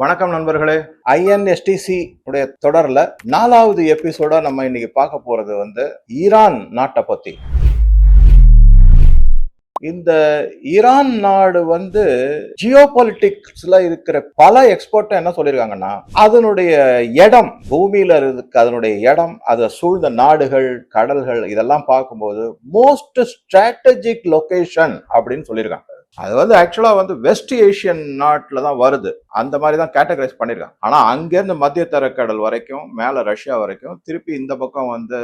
வணக்கம் நண்பர்களே. ஐஎன்எஸ்டிசி உடைய தொடர்ல நாலாவது எபிசோட நம்ம இன்னைக்கு பார்க்க போறது வந்து ஈரான் நாட்டை பத்தி. இந்த ஈரான் நாடு வந்து ஜியோ பொலிட்டிக்ஸ்ல இருக்கிற பல எக்ஸ்பர்ட் என்ன சொல்லியிருக்காங்கன்னா அதனுடைய இடம் பூமியில இருக்கு அதனுடைய இடம் அதை சூழ்ந்த நாடுகள் கடல்கள் இதெல்லாம் பார்க்கும்போது மோஸ்ட் ஸ்ட்ராட்டஜிக் லொகேஷன் அப்படின்னு சொல்லியிருக்காங்க. அது வந்து ஆக்சுவலா வந்து வெஸ்ட் ஏஷியன் நாட்டில் தான் வருது. அந்த மாதிரி தான் கேட்டகரைஸ் பண்ணியிருக்காங்க ஆனால் அங்கேருந்து மத்திய தரக்கடல் வரைக்கும் மேலே ரஷ்யா வரைக்கும் திருப்பி இந்த பக்கம் வந்து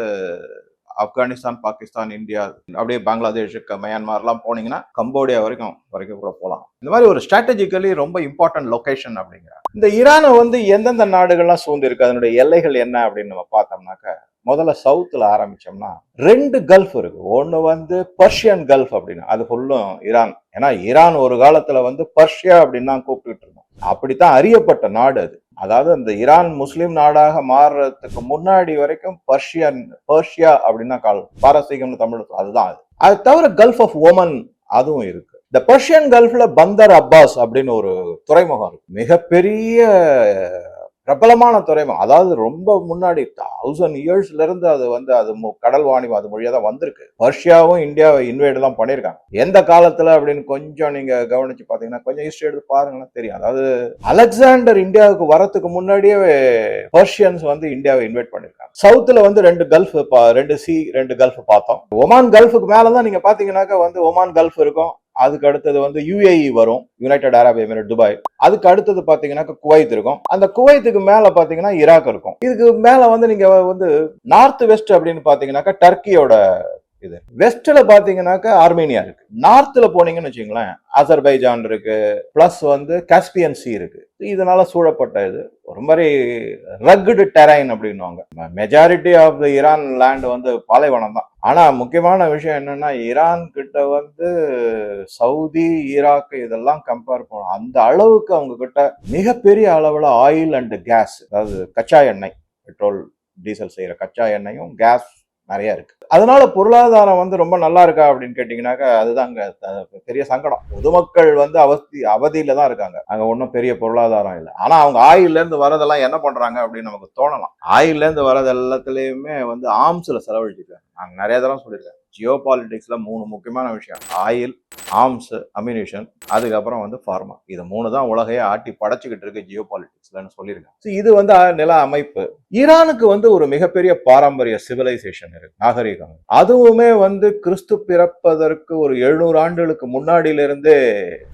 ஆப்கானிஸ்தான் பாகிஸ்தான் இந்தியா அப்படியே பங்களாதேஷ் மியான்மர்லாம் போனீங்கன்னா கம்போடியா வரைக்கும் வரைக்கும் கூட போகலாம். இந்த மாதிரி ஒரு ஸ்ட்ராட்டஜிக்கலி ரொம்ப இம்பார்ட்டன்ட் லொக்கேஷன் அப்படிங்கிறாங்க இந்த ஈரானை வந்து எந்தெந்த நாடுகள்லாம் சூழ்ந்திருக்கு? அதனுடைய எல்லைகள் என்ன அப்படின்னு நம்ம பார்த்தோம்னாக்க முதல்ல சவுத்தில் ஆரம்பித்தோம்னா ரெண்டு கல்ஃப் இருக்குது ஒன்று வந்து பர்ஷியன் கல்ஃப் அப்படின்னு அது ஃபுல்லும் ஈரான் ஏன்னா ஈரான் ஒரு காலத்தில் வந்து பர்ஷியா அப்படின்னு தான் கூப்பிட்டுட்டு இருந்தோம். அப்படித்தான் அறியப்பட்ட நாடு அது. அதாவது அந்த ஈரான் முஸ்லீம் நாடாக மாறுறதுக்கு முன்னாடி வரைக்கும் பர்ஷியன் பர்ஷியா அப்படின்னா கால் பாரசீகம்னு தமிழ் அதுதான் அது. அது தவிர கல்ஃப் ஆஃப் ஓமன் அதுவும் இருக்கு. இந்த பர்ஷியன் கல்ஃப்ல பந்தர் அப்பாஸ் அப்படின்னு ஒரு துறைமுகம் இருக்கு. மிகப்பெரிய பிரபலமான துறைமுகம். அதாவது ரொம்ப முன்னாடி தௌசண்ட் இயர்ஸ்ல இருந்து அது வந்து அது மு- கடல் வாணிபம் அது மொழியா தான் வந்திருக்கு. பர்ஷியாவும் இந்தியாவை இன்வைட் எல்லாம் பண்ணியிருக்காங்க. எந்த காலத்துல அப்படின்னு கொஞ்சம் நீங்க கவனிச்சு பாத்தீங்கன்னா கொஞ்சம் ஹிஸ்டரி எடுத்து பாருங்கன்னா தெரியும். அதாவது அலெக்சாண்டர் இந்தியாவுக்கு வரத்துக்கு முன்னாடியே பர்ஷியன்ஸ் வந்து இந்தியாவை இன்வைட் பண்ணியிருக்காங்க. சவுத்துல வந்து ரெண்டு கல்ஃப் ரெண்டு சி ரெண்டு கல்ஃப் பார்த்தோம். ஒமான் கல்ஃபுக்கு மேலதான் நீங்க பாத்தீங்கன்னாக்கா வந்து ஒமான் கல்ஃப் இருக்கும். அதுக்கு அடுத்தது வந்து யுஏஇ வரும் யுனைடெட் அரப் எமிரேட் துபாய் அதுக்கு அடுத்தது பாத்தீங்கன்னா குவைத் இருக்கும். அந்த குவைத்துக்கு மேல பாத்தீங்கன்னா ஈராக் இருக்கும். இதுக்கு மேல வந்து நீங்க வந்து நார்த் வெஸ்ட் அப்படின்னு பாத்தீங்கன்னாக்கா டர்க்கியோட இது வெஸ்ட்ல பாத்தீங்கன்னாக்கா ஆர்மேனியா இருக்கு. நார்த்ல போனீங்கன்னு வச்சுங்களேன் அசர்பைஜான் இருக்கு பிளஸ் வந்து காஸ்பியன் சி இருக்கு. இதனால சூழப்பட்ட இது. ஒரு மாதிரி ரக்குடு டெரைன் அப்படின்னுவாங்க. Majority of the Iran land வந்து பாலைவனம் தான். ஆனா முக்கியமான விஷயம் என்னன்னா ஈரான் கிட்ட வந்து சவுதி ஈராக் இதெல்லாம் கம்பேர் பண்ணோம் அந்த அளவுக்கு அவங்க கிட்ட மிகப்பெரிய அளவுல ஆயில் அண்ட் கேஸ் அதாவது கச்சா எண்ணெய் பெட்ரோல் டீசல் செய்யற கச்சா எண்ணெயும் கேஸ் நிறைய இருக்கு. அதனால பொருளாதாரம் வந்து ரொம்ப நல்லா இருக்கா அப்படின்னு கேட்டீங்கன்னாக்கா அதுதான் அங்க பெரிய சங்கடம். பொதுமக்கள் வந்து அவஸ்தி அவதியில தான் இருக்காங்க. அங்க ஒன்றும் பெரிய பொருளாதாரம் இல்லை. ஆனா அவங்க ஆயில்ல இருந்து வரதெல்லாம் என்ன பண்றாங்க அப்படின்னு நமக்கு தோணலாம். ஆயில்ல இருந்து வரது எல்லாத்துலயுமே வந்து ஆம்ஸ்ல செலவழிச்சிருக்காங்க. நாங்க நிறைய தடவை சொல்லியிருக்கேன். ஜியோ பாலிடிக்ஸ்ல மூணு முக்கியமான விஷயம். ஆயில் ஆர்ம்ஸு அம்யூனிஷன் அதுக்கப்புறம் வந்து ஃபார்மா இது மூணு தான் உலகையே ஆட்டி படைச்சிக்கிட்டு இருக்கு ஜியோ பாலிடிக்ஸ்லன்னு சொல்லியிருக்காங்க இது வந்து நில அமைப்பு. ஈரானுக்கு வந்து ஒரு மிகப்பெரிய பாரம்பரிய சிவிலைசேஷன் இருக்கு நாகரிகம். அதுவுமே வந்து கிறிஸ்து பிறப்பதற்கு ஒரு எழுநூறு ஆண்டுகளுக்கு முன்னாடியிலிருந்து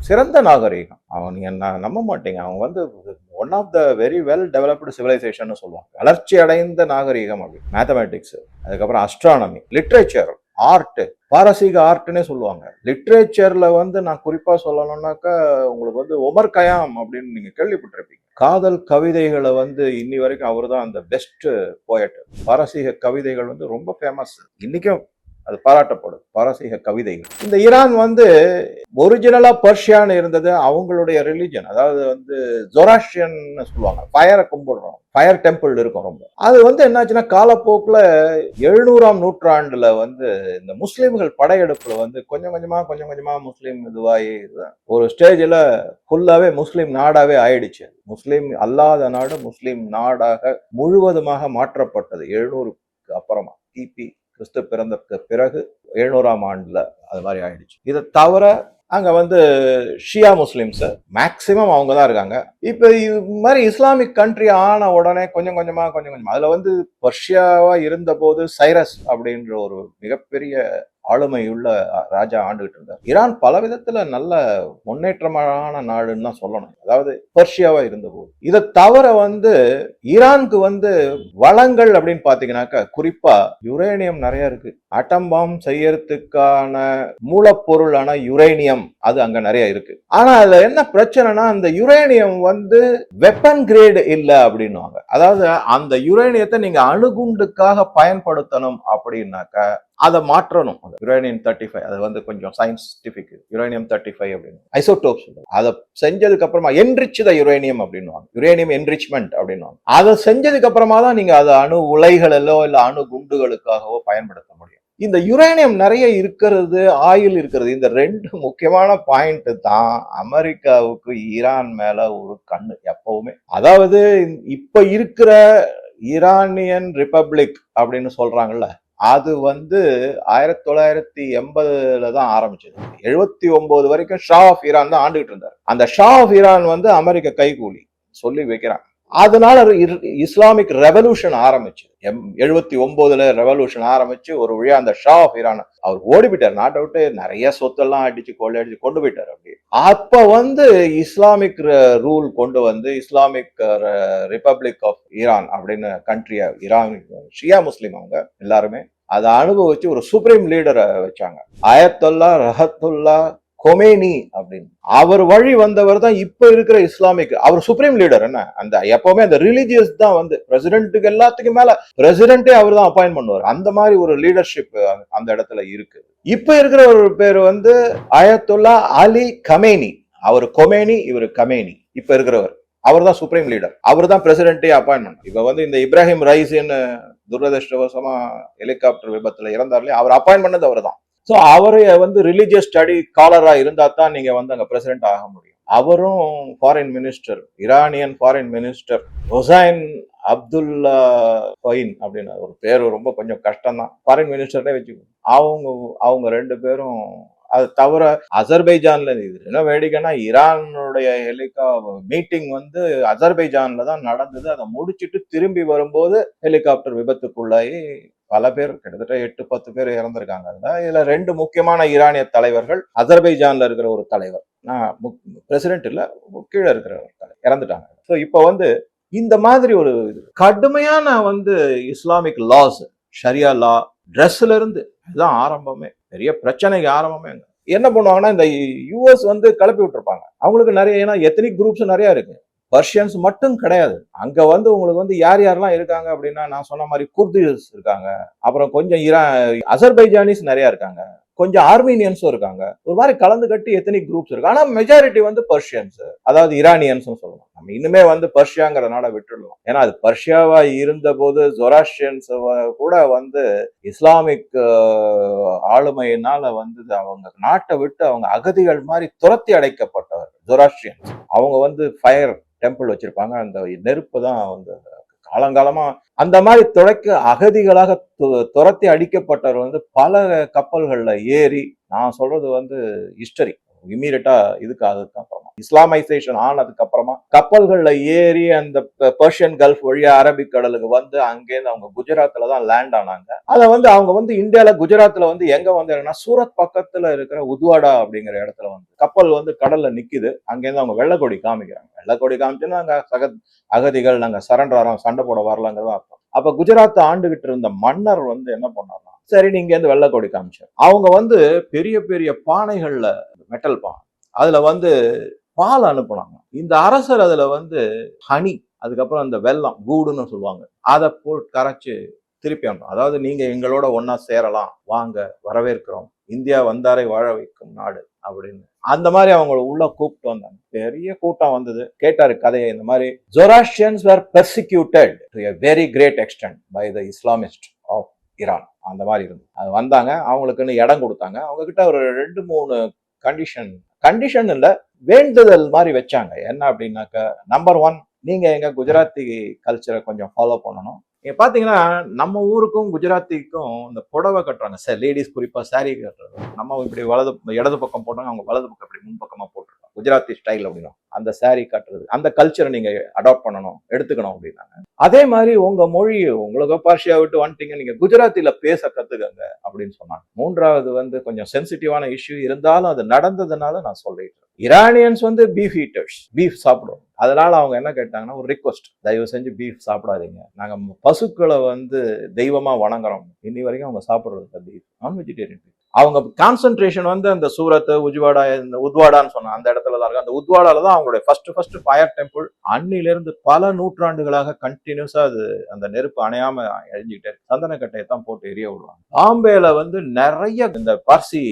சிறந்த நாகரிகம். அவன் என்ன நம்ப மாட்டேங்க. அவங்க வந்து one of the very well developed civilization சொல்லுவாங்க. வளர்ச்சி அடைந்த நாகரிகம் அப்படி மேத்தமேட்டிக்ஸ் அதுக்கப்புறம் அஸ்ட்ரானமி லிட்ரேச்சர் ஆர்ட் பாரசீக ஆர்ட்னே சொல்லுவாங்க. லிட்ரேச்சர்ல வந்து நான் குறிப்பா சொல்லணும்னாக்கா உங்களுக்கு வந்து ஒமர் கயாம் அப்படின்னு நீங்க கேள்விப்பட்டிருப்பீங்க. காதல் கவிதைகளை வந்து இன்னி வரைக்கும் அவர் தான் அந்த பெஸ்ட் போயட் பாரசீக கவிதைகள் வந்து ரொம்ப ஃபேமஸ் இன்னைக்கும் அது பாராட்டப்படும். பாரசீக கவிதைகள். இந்த ஈரான் வந்து ஒரிஜினலா பர்ஷியான்னு இருந்தது. அவங்களுடைய ரிலிஜன் அதாவது வந்து ஜொராஷியன் சொல்லுவாங்க. ஃபயரை கும்பிடுறோம். ஃபயர் டெம்பிள் இருக்கும் ரொம்ப. அது வந்து என்னாச்சுன்னா காலப்போக்குல எழுநூறாம் நூற்றாண்டுல வந்து இந்த முஸ்லீம்கள் படையெடுப்புல வந்து கொஞ்சம் கொஞ்சமா கொஞ்சம் கொஞ்சமா முஸ்லீம் இதுவாகி ஒரு ஸ்டேஜ்ல ஃபுல்லாவே முஸ்லீம் நாடாவே ஆயிடுச்சு. முஸ்லீம் அல்லாத நாடு முஸ்லீம் நாடாக முழுவதுமாக மாற்றப்பட்டது. எழுநூறுக்கு அப்புறமா. கிபி கிறிஸ்து பிறந்ததுக்கு பிறகு எழுநூறாம் ஆண்டில் அது மாதிரி ஆயிடுச்சு. இதை தவிர அங்கே வந்து ஷியா முஸ்லீம்ஸு மேக்சிமம் அவங்க தான் இருக்காங்க. இப்போ இது மாதிரி இஸ்லாமிக் கண்ட்ரி ஆன உடனே கொஞ்சம் கொஞ்சமாக கொஞ்சம் கொஞ்சமாக அதில் வந்து பர்ஷியாவாக இருந்தபோது சைரஸ் அப்படின்ற ஒரு மிகப்பெரிய ஆளுமையுள்ள ராஜா ஆண்டுகிட்டு இருந்தார். ஈரான் பல விதத்துல நல்ல முன்னேற்றமான நாடுன்னு தான் சொல்லணும். அதாவது பர்ஷியாவா இருந்தபோது. இதை தவிர வந்து ஈரானுக்கு வந்து வளங்கள் அப்படின்னு பாத்தீங்கன்னாக்கா குறிப்பா யுரேனியம் நிறைய இருக்கு. அட்டம் பாம் செய்யறதுக்கான மூலப்பொருளான யுரேனியம் அது அங்க நிறைய இருக்கு. ஆனா அதுல என்ன பிரச்சனைனா அந்த யுரேனியம் வந்து வெப்பன் கிரேடு இல்ல அப்படின்னுவாங்க. அதாவது அந்த யுரேனியத்தை நீங்க அணுகுண்டுக்காக பயன்படுத்தணும் அப்படின்னாக்கா அதை மாற்றணும். யுரேனியம் தேர்ட்டி ஃபைவ் அது வந்து கொஞ்சம் சயின்டிபிக் யுரேனியம் தேர்ட்டி ஃபைவ் அப்படின்னு ஐசோடோப்ஸ் அதை செஞ்சதுக்கு அப்புறமா என்ரிச் த யுரேனியம் அப்படின்னுவாங்க. யுரேனியம் என்ரிச்மெண்ட் அப்படின்னுவாங்க. அதை செஞ்சதுக்கு அப்புறமா தான் நீங்க அதை அணு உலைகளிலோ இல்ல அணு குண்டுகளுக்காகவோ பயன்படுத்த முடியும். இந்த யுரேனியம் நிறைய இருக்கிறது ஆயில் இருக்கிறது. இந்த ரெண்டு முக்கியமான பாயிண்ட் தான் அமெரிக்காவுக்கு ஈரான் மேல ஒரு கண்ணு எப்பவுமே. அதாவது இப்ப இருக்கிற ஈரானியன் ரிப்பப்ளிக் அப்படின்னு சொல்றாங்கல்ல அது வந்து ஆயிரத்தி தொள்ளாயிரத்தி எண்பதுல தான் ஆரம்பிச்சது. எழுபத்தி ஒன்பது வரைக்கும் ஷா ஆஃப் ஈரான் தான் ஆண்டுகிட்டு இருந்தார். அந்த ஷா ஆஃப் ஈரான் வந்து அமெரிக்க கைகூலி சொல்லி வைக்கிறாங்க. அதனால இஸ்லாமிக் ரெவல்யூஷன் ஆரம்பிச்சு. எம் எழுபத்தி ஒன்பதுல ரெவல்யூஷன் ஆரம்பிச்சு ஒரு வழியா அந்த ஷா ஆஃப் ஈரான் அவர் ஓடி போயிட்டார் நாட்டை விட்டு நிறைய சொத்தெல்லாம் அடிச்சு கொள்ளையடிச்சு கொண்டு போயிட்டார் அப்படி அப்ப வந்து இஸ்லாமிக் ரூல் கொண்டு வந்து இஸ்லாமிக் ரிப்பப்ளிக் ஆஃப் ஈரான் அப்படின்னு கண்ட்ரியா ஈரான் ஷியா முஸ்லீம் அவங்க எல்லாருமே அதை அனுபவிச்சு ஒரு சுப்ரீம் லீடரை வச்சாங்க. ஆயத்துல்லா ரஹத்துல்லா கொமேனி அப்படின்னு. அவர் வழி வந்தவர் தான் இப்ப இருக்கிற இஸ்லாமிக் அவர் சுப்ரீம் லீடர் என்ன? அந்த எப்பவுமே அந்த ரிலீஜியஸ் தான் வந்து. பிரசிடென்ட்டுக்கு எல்லாத்துக்கும் மேல பிரசிடென்ட்டே அவர் தான் அப்பாயின் பண்ணுவார். அந்த மாதிரி ஒரு லீடர்ஷிப் அந்த இடத்துல இருக்கு. இப்ப இருக்கிற ஒரு பேர் வந்து அயத்துல்லா அலி கமேனி அவர் கொமேனி இவர் கமேனி இப்ப இருக்கிறவர் அவர் தான் சுப்ரீம் லீடர் அவர் தான் பிரசிடென்ட்டே அப்பாயின்மெண்ட் இப்ப வந்து இந்த இப்ராஹிம் ரைசின்னு துரதிருஷ்டவசமா ஹெலிகாப்டர் விபத்துல இறந்தார்லயே அவர் அப்பாயின் பண்ணது அவர் தான் ஸோ அவரு வந்து ரிலீஜியஸ் ஸ்டடி காலராக இருந்தா தான் நீங்க வந்து அங்க பிரசிடென்ட் ஆக முடியும். அவரும் foreign minister Iranian foreign minister Hossein Abdollahian அப்படின்னு ஒரு பேர் ரொம்ப கொஞ்சம் கஷ்டம் தான் ஃபாரின் மினிஸ்டர்னே வச்சுக்கோ அவங்க அவங்க ரெண்டு பேரும் அது தவிர அசர்பைஜான்ல இது என்ன வேடிக்கைன்னா ஈரானுடைய ஹெலிகா மீட்டிங் வந்து அசர்பைஜான்ல தான் நடந்தது. அதை முடிச்சுட்டு திரும்பி வரும்போது ஹெலிகாப்டர் விபத்துக்குள்ளாகி பல பேர் கிட்டத்தட்ட எட்டு பத்து பேர் இறந்திருக்காங்க. அதுல இதுல ரெண்டு முக்கியமான ஈரானிய தலைவர்கள். அசர்பைஜான்ல இருக்கிற ஒரு தலைவர். நான் பிரசிடென்ட் இல்ல கீழே இருக்கிற ஒரு தலைவர். இறந்துட்டாங்க. ஸோ இப்போ வந்து இந்த மாதிரி ஒரு இது கடுமையான வந்து இஸ்லாமிக் லாஸ் ஷரியா லா ட்ரெஸ்ல இருந்து இதுதான் ஆரம்பமே. பெரிய பிரச்சனைக்கு ஆரம்பமே என்ன பண்ணுவாங்கன்னா இந்த யூஎஸ் வந்து கிளப்பி விட்டுருப்பாங்க. அவங்களுக்கு நிறைய ஏன்னா எத்தனிக் குரூப்ஸ் நிறைய இருக்கு. பர்ஷியன்ஸ் மட்டும் கிடையாது. அங்கே வந்து உங்களுக்கு வந்து யார் யாரெல்லாம் இருக்காங்க அப்படின்னா நான் சொன்ன மாதிரி குர்திஸ் இருக்காங்க. அப்புறம் கொஞ்சம் இரா அசர்பைஜானிஸ் நிறையா இருக்காங்க. கொஞ்சம் ஆர்மீனியன்ஸும் இருக்காங்க. ஒரு மாதிரி கலந்து கட்டி எத்தனை குரூப்ஸ் இருக்கு. ஆனால் மெஜாரிட்டி வந்து பர்ஷியன்ஸ் அதாவது ஈரானியன்ஸ் சொல்லலாம் நம்ம இனிமே வந்து பர்ஷியாங்கிற விட்டுடலாம். ஏன்னா அது பர்ஷியாவா இருந்த போது ஜொராஷியன்ஸ் கூட வந்து இஸ்லாமிக் ஆளுமையினால வந்து அவங்க நாட்டை விட்டு அவங்க அகதிகள் மாதிரி துரத்தி அடைக்கப்பட்டவர் ஜொராஷியன்ஸ் அவங்க வந்து ஃபயர் டெம்பிள் வச்சிருப்பாங்க. அந்த நெருப்பு தான் வந்து காலங்காலமா அந்த மாதிரி துடைக்க அகதிகளாக துரத்தி அடிக்கப்பட்டவர் வந்து பல கப்பல்கள்ல ஏறி நான் சொல்றது வந்து ஹிஸ்டரி இம்மீடியட்டா இதுக்கு அதுக்கு அப்புறமா இஸ்லாமைசேஷன் ஆனதுக்கு அப்புறமா கப்பல்கள்ல ஏறி அந்த பர்ஷியன் கல்ஃப் வழியா அரபிக் கடலுக்கு வந்து அங்கேருந்து அவங்க குஜராத்ல தான் லேண்ட் ஆனாங்க. அதை வந்து அவங்க வந்து இந்தியால குஜராத்ல வந்து எங்க வந்தாங்கன்னா சூரத் பக்கத்துல இருக்கிற உத்வாடா அப்படிங்கிற இடத்துல வந்து கப்பல் வந்து கடல்ல நிக்குது. அங்கேருந்து அவங்க வெள்ளக்கொடி காமிக்கிறாங்க. வெள்ளக்கொடி காமிச்சுன்னா அங்க சக அகதிகள் நாங்க சரண்டர் ஆறோம் சண்டை போட வரலங்கிறது அர்த்தம். அப்ப குஜராத் ஆண்டுகிட்டு இருந்த மன்னர் வந்து என்ன பண்ணார்னா சரி நீங்க இருந்து வெள்ளக்கொடி காமிச்சார். அவங்க வந்து பெரிய பெரிய பானைகள்ல மெட்டல் பானை அதில் வந்து பால் அனுப்புனாங்க. இந்த அரசர் அதில் வந்து ஹனி அதுக்கப்புறம் அந்த வெல்லம் கூடுன்னு சொல்லுவாங்க. அதை போட்டு கரைச்சி திருப்பி அனுப்பும் அதாவது நீங்கள் எங்களோட ஒன்றா சேரலாம். வாங்க வரவேற்கிறோம். இந்தியா வந்தாரை வாழ வைக்கும் நாடு அப்படின்னு. அந்த மாதிரி அவங்கள உள்ள கூப்பிட்டு வந்தாங்க. பெரிய கூட்டம் வந்தது. கேட்டாரு கதையை இந்த மாதிரி. Zoroastrians were persecuted to a very great extent by the Islamist of Iran அந்த மாதிரி இருந்து அது வந்தாங்க. அவங்களுக்குன்னு இடம் கொடுத்தாங்க. அவங்க கிட்ட ஒரு ரெண்டு மூணு கண்டிஷன் கண்டிஷன் இல்லை வேண்டுதல் மாதிரி வச்சாங்க. என்ன அப்படின்னாக்க நம்பர் ஒன் நீங்க எங்க குஜராத்தி கல்ச்சரை கொஞ்சம் ஃபாலோ பண்ணணும். நீங்க பாத்தீங்கன்னா நம்ம ஊருக்கும் குஜராத்திக்கும் இந்த புடவை கட்டுறாங்க. சார் லேடிஸ் குறிப்பா சாரீ கட்டுறது. நம்ம இப்படி வலது இடது பக்கம் போட்டாங்க அவங்க வலது பக்கம் இப்படி முன் பக்கமா குஜராத்தி ஸ்டைல் அப்படின்னா அந்த saree கட்டுறது அந்த கல்ச்சரை நீங்க அடாப்ட் பண்ணணும் எடுத்துக்கணும் அப்படின்னாங்க. அதே மாதிரி உங்க மொழி உங்களுக்கு பாஷையா விட்டு வந்துட்டீங்க நீங்க குஜராத்தில பேச கத்துக்கங்க அப்படின்னு சொன்னாங்க. மூன்றாவது வந்து கொஞ்சம் சென்சிட்டிவான இஷ்யூ இருந்தாலும் அது நடந்ததுனால நான் சொல்லிட்டு இரானியன்ஸ் வந்து பீஃப் ஹீட்டர்ஸ் பீஃப் சாப்பிடுவோம் அதனால அவங்க என்ன கேட்டாங்கன்னா ஒரு ரிக்வஸ்ட் தயவு செஞ்சு பீஃப் சாப்பிடாதீங்க. நாங்க பசுக்களை வந்து தெய்வமா வணங்குறோம். இன்னி வரைக்கும் அவங்க சாப்பிடுறது பீஃப் நான் வெஜிடேரியன் அவங்க கான்சென்ட்ரேஷன் வந்து அந்த சூரத் உஜ்வாடா இந்த உத்வாடான்னு சொன்ன அந்த இடத்துல தான் இருக்கு அந்த உத்வாடால தான் அவங்களுடைய ஃபர்ஸ்ட் ஃபர்ஸ்ட் ஃபயர் டெம்பிள் அன்னிலிருந்து பல நூற்றாண்டுகளாக கண்டினியூஸா அது அந்த நெருப்பு அணையாம எழிஞ்சுக்கிட்டே இருக்கு. சந்தனக்கட்டையை தான் போட்டு எரிய விடுவாங்க. பாம்பேல வந்து நிறைய இந்த பார்சி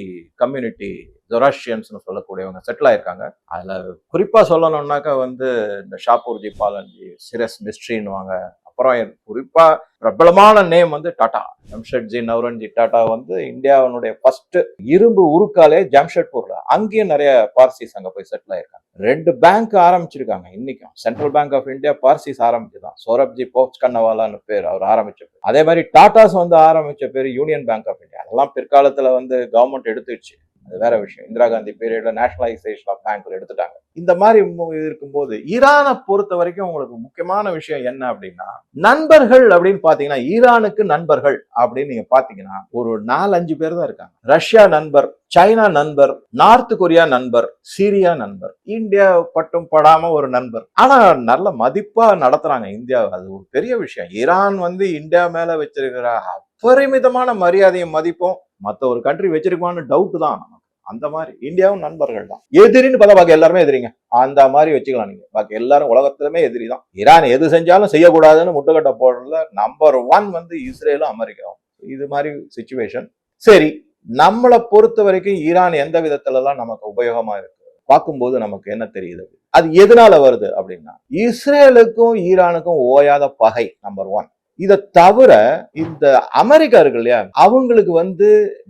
கம்யூனிட்டி ஜொராஷியன்ஸ்னு சொல்லக்கூடியவங்க செட்டில் ஆயிருக்காங்க. அதில் குறிப்பாக சொல்லணும்னாக்கா வந்து இந்த ஷாப்பூர்ஜி பாலன்ஜி சிரஸ் மிஸ்ட்ரின்வாங்க அப்புறம் குறிப்பாக குறிப்பா பிரபலமான நேம் வந்து டாடா. ஜம்ஷெட்ஜி நவரன்ஜி டாடா வந்து இந்தியாவினுடைய ஃபர்ஸ்ட் இரும்பு உருக்காலே ஜம்ஷெட்பூர்ல அங்கேயும் நிறைய பார்சிஸ் அங்க போய் செட்டில் ஆயிருக்காங்க. ரெண்டு பேங்க் ஆரம்பிச்சிருக்காங்க இன்னைக்கும். Central Bank of India Parsis ஆரம்பிச்சுதான். Sorabji போப்ஸ் கண்ணவாலான்னு பேர் அவர் ஆரம்பிச்ச பேர். அதே மாதிரி டாடாஸ் வந்து ஆரம்பிச்ச பேர் யூனியன் பேங்க் ஆஃப் இந்தியா அதெல்லாம் பிற்காலத்துல வந்து கவர்மெண்ட் எடுத்துடுச்சு. அது வேற விஷயம். இந்திரா காந்தி பீரியட்ல நேஷனலைசேஷன் ஆஃப் பேங்க்ல எடுத்துட்டாங்க. இந்த மாதிரி இருக்கும் இருக்கும்போது ஈரானை பொறுத்த வரைக்கும் உங்களுக்கு முக்கியமான விஷயம் என்ன அப்படின்னா நண்பர்கள் அப்படின்னு பாத்தீங்கன்னா ஈரானுக்கு நண்பர்கள் அப்படின்னு நீங்க பாத்தீங்கன்னா ஒரு நாலஞ்சு பேர் தான் இருக்காங்க. ரஷ்யா நண்பர் சைனா நண்பர் நார்த் கொரியா நண்பர் சிரியா நண்பர். இந்தியா பட்டும் படாம ஒரு நண்பர். ஆனா நல்ல மதிப்பா நடத்துறாங்க இந்தியா. அது ஒரு பெரிய விஷயம். ஈரான் வந்து இந்தியா மேல வச்சிருக்கிற அபரிமிதமான மரியாதையும் மதிப்பும் மத்த ஒரு கண்ட்ரி வச்சிருக்குமான்னு டவுட் தான். அந்த மாதிரி இந்தியாவும் நண்பர்கள் தான். எதிரின்னு பார்த்தா பாக்கி எல்லாருமே எதிரிங்க. அந்த மாதிரி வச்சுக்கலாம் நீங்க. பாக்கி எல்லாரும் உலகத்திலுமே எதிரி தான். ஈரான் எது செஞ்சாலும் செய்யக்கூடாதுன்னு முட்டுக்கட்டை போடுறதுல நம்பர் ஒன் வந்து இஸ்ரேலும் அமெரிக்காவும். இது மாதிரி சுச்சுவேஷன் சரி நம்மளை பொறுத்த வரைக்கும் ஈரான் எந்த விதத்துலலாம் நமக்கு உபயோகமா இருக்கு? பார்க்கும்போது நமக்கு என்ன தெரியுது? அது எதனால வருது அப்படின்னா இஸ்ரேலுக்கும் ஈரானுக்கும் ஓயாத பகை நம்பர் ஒன் இதை தவிர இந்த அமெரிக்கா இருக்கு இல்லையா அவங்களுக்கு வந்து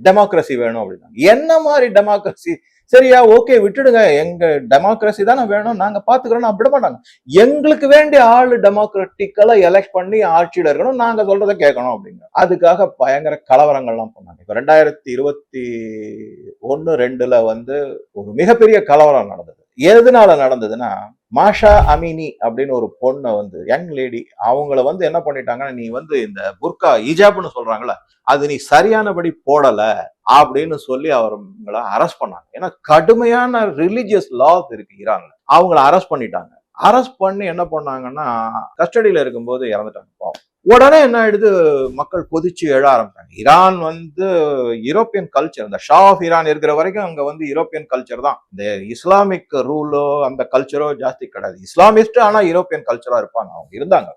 டெமோக்ரஸி வேணும் அப்படின்னா என்ன மாதிரி டெமோக்ரஸி சரியா ஓகே விட்டுடுங்க. எங்க டெமோக்ரஸி தானே வேணும். நாங்க பாத்துக்கிறோம். விட மாட்டாங்க எங்களுக்கு வேண்டிய ஆளு டெமோக்ராட்டிக்கலா எலெக்ட் பண்ணி ஆட்சியில இருக்கணும். நாங்க சொல்றத கேட்கணும் அப்படிங்க. அதுக்காக பயங்கர கலவரங்கள்லாம் பண்ணாங்க. இப்ப ரெண்டாயிரத்தி இருபத்தி ஒன்னு ரெண்டுல வந்து ஒரு மிகப்பெரிய கலவரம் நடந்தது. எதனால நடந்ததுன்னா மாஷா அமினி அப்படின்னு ஒரு பொண்ணை வந்து யங் லேடி அவங்கள வந்து என்ன பண்ணிட்டாங்கன்னா நீ வந்து இந்த புர்கா இஜாப்னு சொல்றாங்கல்ல அது நீ சரியானபடி போடல அப்படின்னு சொல்லி அவங்கள அரெஸ்ட் பண்ணாங்க. ஏன்னா கடுமையான ரிலிஜியஸ் லாஸ் இருக்கு ஈரான்ல. அவங்கள அரெஸ்ட் பண்ணிட்டாங்க. அரெஸ்ட் பண்ணி என்ன பண்ணாங்கன்னா கஸ்டடியில இருக்கும்போது இறந்துட்டாங்க பாவம். உடனே என்ன ஆயிடுது? மக்கள் கொதிச்சு எழ ஆரம்பிச்சாங்க. ஈரான் வந்து யூரோப்பியன் கல்ச்சர் இந்த ஷா ஆஃப் ஈரான் இருக்கிற வரைக்கும் அங்க வந்து யூரோப்பியன் கல்ச்சர் தான். இந்த இஸ்லாமிக் ரூலோ அந்த கல்ச்சரோ ஜாஸ்தி கிடையாது. இஸ்லாமிஸ்ட் ஆனா யூரோப்பியன் கல்ச்சரா இருப்பாங்க. அவங்க இருந்தாங்க.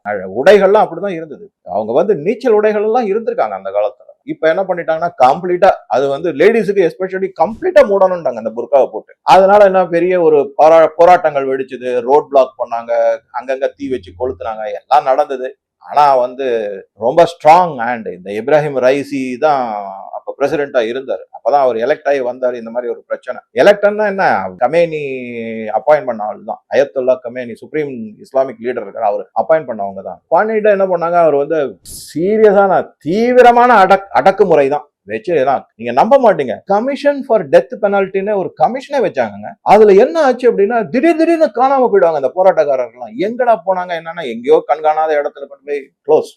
உடைகள்லாம் அப்படிதான் இருந்தது. அவங்க வந்து நீச்சல் உடைகள் எல்லாம் இருந்திருக்காங்க அந்த காலத்துல. இப்ப என்ன பண்ணிட்டாங்கன்னா கம்ப்ளீட்டா அது வந்து லேடிஸுக்கு எஸ்பெஷலி கம்ப்ளீட்டா மூடணும்ட்டாங்க அந்த புர்காவை போட்டு. அதனால என்ன பெரிய ஒரு போரா போராட்டங்கள் வெடிச்சது. ரோட் பிளாக் பண்ணாங்க. அங்கங்க தீ வச்சு கொளுத்துனாங்க. எல்லாம் நடந்தது. ஆனால் வந்து ரொம்ப ஸ்ட்ராங் ஹேண்ட் இந்த இப்ராஹிம் ரைசி தான் அப்போ பிரசிடென்டா இருந்தார். அப்பதான் அவர் எலெக்ட் ஆகி வந்தார் இந்த மாதிரி ஒரு பிரச்சனை. எலெக்டன்னா என்ன? கமேனி அப்பாயிண்ட் பண்ண ஆள் தான். Ayatollah Khamenei supreme Islamic leader இருக்கார் அவர் அப்பாயிண்ட் பண்ணவங்க தான். பண்ணிட்டு என்ன பண்ணாங்க? அவர் வந்து சீரியஸான தீவிரமான அடக் அடக்குமுறை தான். வச்சு நீங்க நம்ப மாட்டீங்க. கமிஷன் ஃபார் டெத் பெனால்ட்டின்னு ஒரு கமிஷனே வச்சாங்கங்க. அதுல என்ன ஆச்சு அப்படின்னா திடீர் திடீர்னு காணாம போயிடுவாங்க அந்த போராட்டக்காரர்கள்லாம். எங்கடா போனாங்க என்னன்னா எங்கேயோ கண்காணாத இடத்துல கொண்டு போய் க்ளோஸ்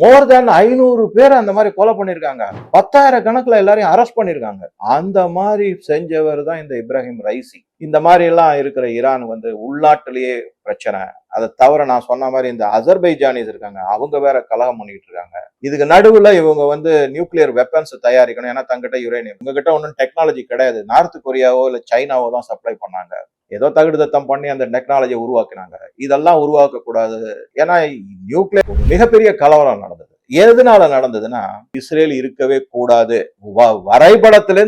மோர் தேன் ஐநூறு பேர் அந்த மாதிரி கொலை பண்ணிருக்காங்க பத்தாயிரம் கணக்குல எல்லாரையும் அரெஸ்ட் பண்ணிருக்காங்க அந்த மாதிரி செஞ்சவர் தான் இந்த இப்ராஹிம் ரைசி. இந்த மாதிரி எல்லாம் இருக்கிற ஈரான் வந்து உள்நாட்டிலேயே பிரச்சனை. அதை தவிர நான் சொன்ன மாதிரி இந்த அசர்பைஜானிஸ் இருக்காங்க அவங்க வேற கலகம் பண்ணிட்டு இருக்காங்க. இதுக்கு நடுவுல இவங்க வந்து நியூக்ளியர் வெப்பன்ஸ் தயாரிக்கணும். ஏன்னா தங்கிட்ட யுரேனியம். உங்ககிட்ட ஒன்றும் டெக்னாலஜி கிடையாது. நார்த் கொரியாவோ இல்ல சைனாவோ தான் சப்ளை பண்ணாங்க. ஏதோ தகுடுதத்தம் பண்ணி அந்த டெக்னாலஜியை உருவாக்கினாங்க. இதெல்லாம் உருவாக்க கூடாது ஏன்னா நியூக்ளியர் மிகப்பெரிய கலவரம் நடந்தது. எதனால நடந்ததுன்னா இஸ்ரேல் இருக்கவே கூடாது. வ-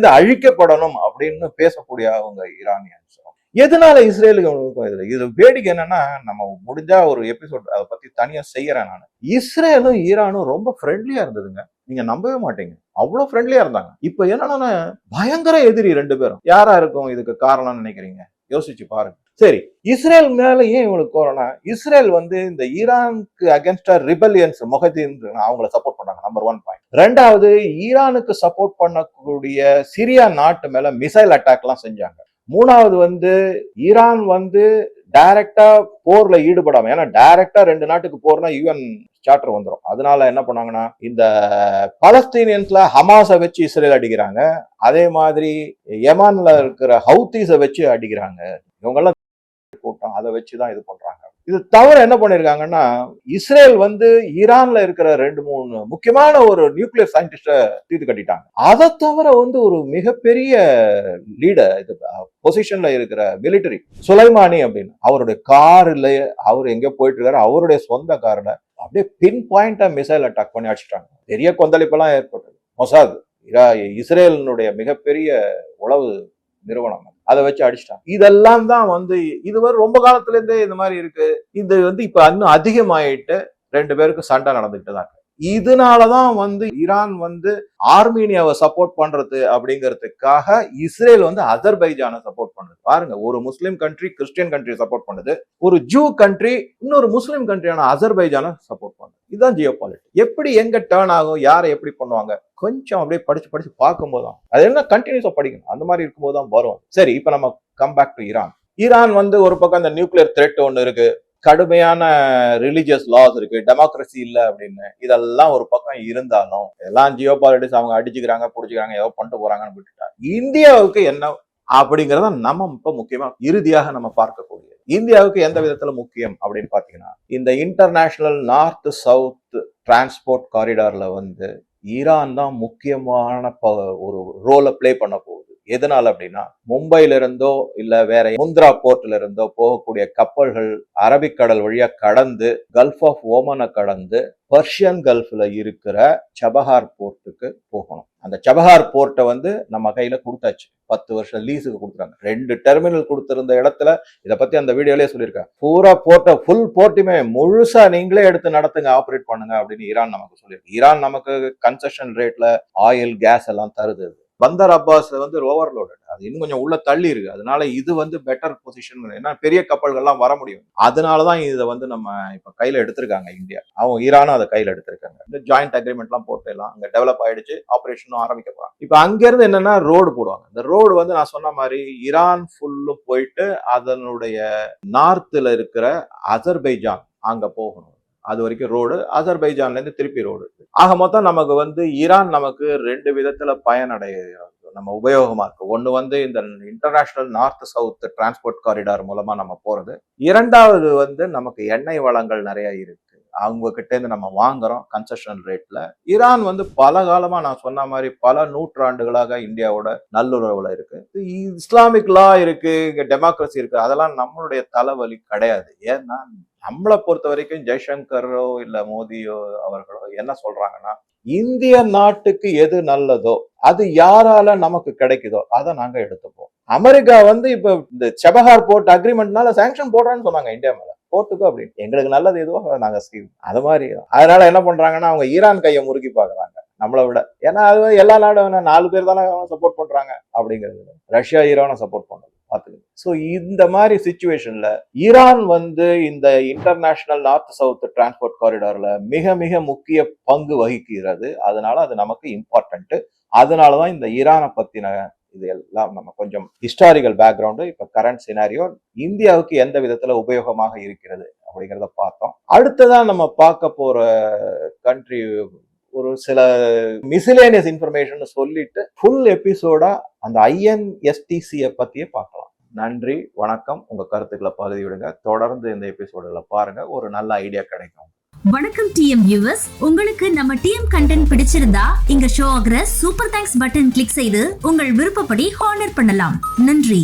அழிக்கப்படணும் அப்படின்னு பேசக்கூடிய அவங்க ஈரானியன்ஸ் எதனால இஸ்ரேலுக்கு இதுல இது? வேடிக்கை என்னன்னா நம்ம முடிஞ்சா ஒரு எபிசோட் அதை பத்தி தனியா செய்யறேன் நான். இஸ்ரேலும் ஈரானும் ரொம்ப ஃப்ரெண்ட்லியா இருந்ததுங்க. நீங்க நம்பவே மாட்டீங்க. அவ்வளவு ஃப்ரெண்ட்லியா இருந்தாங்க. இப்ப என்னன்னா பயங்கர எதிரி ரெண்டு பேரும். யாரா இருக்கும்? இதுக்கு காரணம்னு நினைக்கிறீங்க? யோசிச்சு பாருங்க. சரி இஸ்ரேல் மேல ஏன் இவங்களுக்கு கோரோன்னா இஸ்ரேல் வந்து இந்த ஈரானுக்கு அகேன்ஸ்டா ரிபல்லியன்ஸ் முகதீன் அவங்கள சப்போர்ட் பண்ணாங்க. நம்பர் ஒன் பாயிண்ட் ரெண்டாவது ஈரானுக்கு சப்போர்ட் பண்ணக்கூடிய சிரியா நாட்டு மேல மிசைல் அட்டாக் எல்லாம் செஞ்சாங்க. மூணாவது வந்து ஈரான் வந்து டைரக்டா போர்ல ஈடுபடாம ஏன்னா டைரக்டா ரெண்டு நாட்டுக்கு போர்னா யூஎன் சார்ட்டர் வந்துடும் அதனால என்ன பண்ணாங்கன்னா இந்த பலஸ்தீனியன்ஸ்ல ஹமாஸை வச்சு இஸ்ரேல் அடிக்கிறாங்க. அதே மாதிரி யமான்ல இருக்கிற ஹவுத்தீஸை வச்சு அடிக்கிறாங்க. இவங்கெல்லாம் கூட்டம் அதை வச்சுதான் இது பண்றாங்க. இது தவிர என்ன பண்ணிருக்காங்கன்னா இஸ்ரேல் வந்து ஈரான்ல இருக்கிற ரெண்டு மூணு முக்கியமான ஒரு நியூக்ளியர் சயின்டிஸ்ட தீர்த்து கட்டிட்டாங்க. அதை தவிர வந்து ஒரு மிகப்பெரிய லீடர் இது பொசிஷன்ல இருக்கிற மிலிட்டரி சுலைமானி அப்படின்னு அவருடைய கார்ல அவர் எங்க போயிட்டு இருக்காரு அவருடைய சொந்த கார்ல அப்படியே பின் பாயிண்டா மிசைல் அட்டாக் பண்ணி அடிச்சிட்டாங்க. பெரிய கொந்தளிப்பெல்லாம் ஏற்பட்டது. மொசாது இஸ்ரேலினுடைய மிகப்பெரிய உளவு நிறுவனம் அதை வச்சு அடிச்சிட்டான் இதெல்லாம் தான் வந்து இதுவரை ரொம்ப காலத்துல இருந்தே இந்த மாதிரி இருக்கு. இது வந்து இப்ப இன்னும் அதிகமாயிட்டு ரெண்டு பேருக்கு சண்டை நடந்துகிட்டு தான் இதனாலதான் வந்து ஈரான் வந்து ஆர்மீனியாவை சப்போர்ட் பண்றது அப்படிங்கிறதுக்காக இஸ்ரேல் வந்து அசர்பைஜானை சப்போர்ட் பண்ணுது. பாருங்க ஒரு Muslim country Christian country support பண்ணுது. ஒரு ஜூ கண்ட்ரி இன்னொரு முஸ்லீம் கண்ட்ரியான அசர்பைஜானை சப்போர்ட் இதுதான் ஜியோ எப்படி எங்க டேர்ன் ஆகும் யாரை எப்படி பண்ணுவாங்க கொஞ்சம் அப்படியே படிச்சு படிச்சு பார்க்கும்போது தான். அது என்ன கண்டினியூஸா படிக்கணும். அந்த மாதிரி இருக்கும்போது தான் வரும். சரி இப்ப நம்ம come back to Iran Iran வந்து ஒரு பக்கம் இந்த நியூக்ளியர் த்ரெட் ஒன்று இருக்கு. கடுமையான ரிலீஜியஸ் லாஸ் இருக்கு. டெமோக்ரஸி இல்லை அப்படின்னு. இதெல்லாம் ஒரு பக்கம் இருந்தாலும் எல்லாம் ஜியோ பாலிட்டிக்ஸ் அவங்க அடிச்சுக்கிறாங்க பிடிச்சிக்கிறாங்க ஏதோ பண்ணிட்டு போறாங்கன்னு விட்டுட்டா இந்தியாவுக்கு என்ன அப்படிங்கறத நம்ம இப்ப முக்கியமா இறுதியாக நம்ம பார்க்கக்கூடியது. இந்தியாவுக்கு எந்த விதத்துல முக்கியம் அப்படின்னு பாத்தீங்கன்னா இந்த இன்டர்நேஷனல் நார்த் சவுத் டிரான்ஸ்போர்ட் காரிடார்ல வந்து ஈரான் தான் முக்கியமான ஒரு ரோலை ப்ளே பண்ண போகுது. எதனால் அப்படின்னா மும்பையில இருந்தோ இல்ல வேற முந்திரா போர்ட்ல இருந்தோ போகக்கூடிய கப்பல்கள் அரபிக்கடல் வழியா கடந்து கல்ஃப் ஆஃப் ஓமனை கடந்து பர்ஷியன் கல்ஃபில் இருக்கிற சபஹார் போர்ட்டுக்கு போகணும். அந்த சபஹார் போர்ட்டை வந்து நம்ம கையில் கொடுத்தாச்சு. பத்து வருஷம் லீஸுக்கு கொடுத்துறாங்க ரெண்டு டெர்மினல் கொடுத்துருந்த இடத்துல இதை பற்றி அந்த வீடியோலேயே சொல்லியிருக்கேன். பூரா போர்ட்டை ஃபுல் போர்ட்டுமே முழுசாக நீங்களே எடுத்து நடத்துங்க ஆப்ரேட் பண்ணுங்க அப்படின்னு ஈரான் நமக்கு சொல்லியிருக்கு. ஈரான் நமக்கு கன்செஷன் ரேட்டில் ஆயில் கேஸ் எல்லாம் தருது பந்தர் அப்பாஸ் வந்து ஓவர்லோடு அது இன்னும் கொஞ்சம் உள்ள தள்ளி இருக்கு. அதனால இது வந்து பெட்டர் பொசிஷன் ஏன்னா பெரிய கப்பல்கள்லாம் வர முடியும். அதனாலதான் இதை வந்து நம்ம இப்ப கையில எடுத்திருக்காங்க இந்தியா. அவங்க ஈரானும் அதை கையில எடுத்திருக்காங்க. இந்த ஜாயிண்ட் அக்ரிமெண்ட்லாம் போட்டு எல்லாம் அங்க டெவலப் ஆயிடுச்சு. ஆப்ரேஷனும் ஆரம்பிக்க போறாங்க. இப்ப அங்க இருந்து என்னன்னா ரோடு போடுவாங்க. இந்த ரோடு வந்து நான் சொன்ன மாதிரி ஈரான் ஃபுல்லும் போயிட்டு அதனுடைய நார்த்தில் இருக்கிற அசர்பைஜான் அங்க போகணும். அது வரைக்கும் ரோடு அசர்பைஜான்லேருந்து திருப்பி ரோடு ஆக மொத்தம் நமக்கு வந்து ஈரான் நமக்கு ரெண்டு விதத்தில் பயனடைய நம்ம உபயோகமாக இருக்கு. ஒன்று வந்து இந்த international north south transport corridor மூலமாக நம்ம போகிறது இரண்டாவது வந்து நமக்கு எண்ணெய் வளங்கள் நிறைய இருக்கு. அவங்க கிட்டேருந்து நம்ம வாங்குறோம் கன்செஷன் ரேட்ல ஈரான் வந்து பல காலமா நான் சொன்ன மாதிரி பல நூற்றாண்டுகளாக இந்தியாவோட நல்லுறவுல இருக்கு. இஸ்லாமிக் லா இருக்கு இங்க டெமோக்ரஸி இருக்கு. அதெல்லாம் நம்மளுடைய தலைவலி கிடையாது. ஏன்னா நம்மளை பொறுத்த வரைக்கும் ஜெய்சங்கரோ இல்ல மோதியோ அவர்களோ என்ன சொல்றாங்கன்னா இந்திய நாட்டுக்கு எது நல்லதோ அது யாரால நமக்கு கிடைக்குதோ அதை நாங்க எடுத்துப்போம். அமெரிக்கா வந்து இப்ப இந்த செபஹார் போர்ட் அக்ரிமெண்ட்னால சாங்ஷன் போடுறேன்னு சொன்னாங்க இந்தியா மேல. போட்டுக்கோ அப்படின்னு. எங்களுக்கு நல்லது எதுவோ அதை நாங்க செய்வோம் அது மாதிரி. அதனால என்ன பண்றாங்கன்னா அவங்க ஈரான் கையை முறுக்கி பாக்குறாங்க நம்மளை விட. ஏன்னா அது எல்லா நாடும் நாலு பேர் தானே சப்போர்ட் பண்றாங்க அப்படிங்கிறது. ரஷ்யா ஈரானை சப்போர்ட் பண்ணுது ஸோ இந்த மாதிரி சுச்சுவேஷன்ல ஈரான் வந்து இந்த இன்டர்நேஷனல் நார்த் சவுத் டிரான்ஸ்போர்ட் காரிடார்ல மிக மிக முக்கிய பங்கு வகிக்கிறது. அதனால அது நமக்கு இம்பார்ட்டண்ட்டு அதனால தான் இந்த ஈரானை பத்தின இது எல்லாம் நம்ம கொஞ்சம் ஹிஸ்டாரிக்கல் பேக்ரவுண்டு இப்போ கரண்ட் சினாரியோ இந்தியாவுக்கு எந்த விதத்தில் உபயோகமாக இருக்கிறது அப்படிங்கிறத பார்த்தோம். அடுத்ததான் நம்ம பார்க்க போற கண்ட்ரி ஒரு சில மிசிலேனியஸ் இன்ஃபர்மேஷன் சொல்லிட்டு ஃபுல் எபிசோடா அந்த ஐஎன்எஸ்டிசியை பத்தியே பார்க்கலாம். நன்றி வணக்கம். உங்க கருத்துக்களை பதிவிடுங்க தொடர்ந்து இந்த எபிசோடுகளை பாருங்க. ஒரு நல்ல ஐடியா கிடைக்கும். வணக்கம் டிஎம் வியூவர்ஸ் உங்களுக்கு நம்ம டிஎம் கண்டென்ட் பிடிச்சிருந்தா இங்க ஷோ ஆகிற சூப்பர் தேங்க்ஸ் பட்டன் கிளிக் செய்து உங்கள் விருப்பப்படி ஹானர் பண்ணலாம். நன்றி.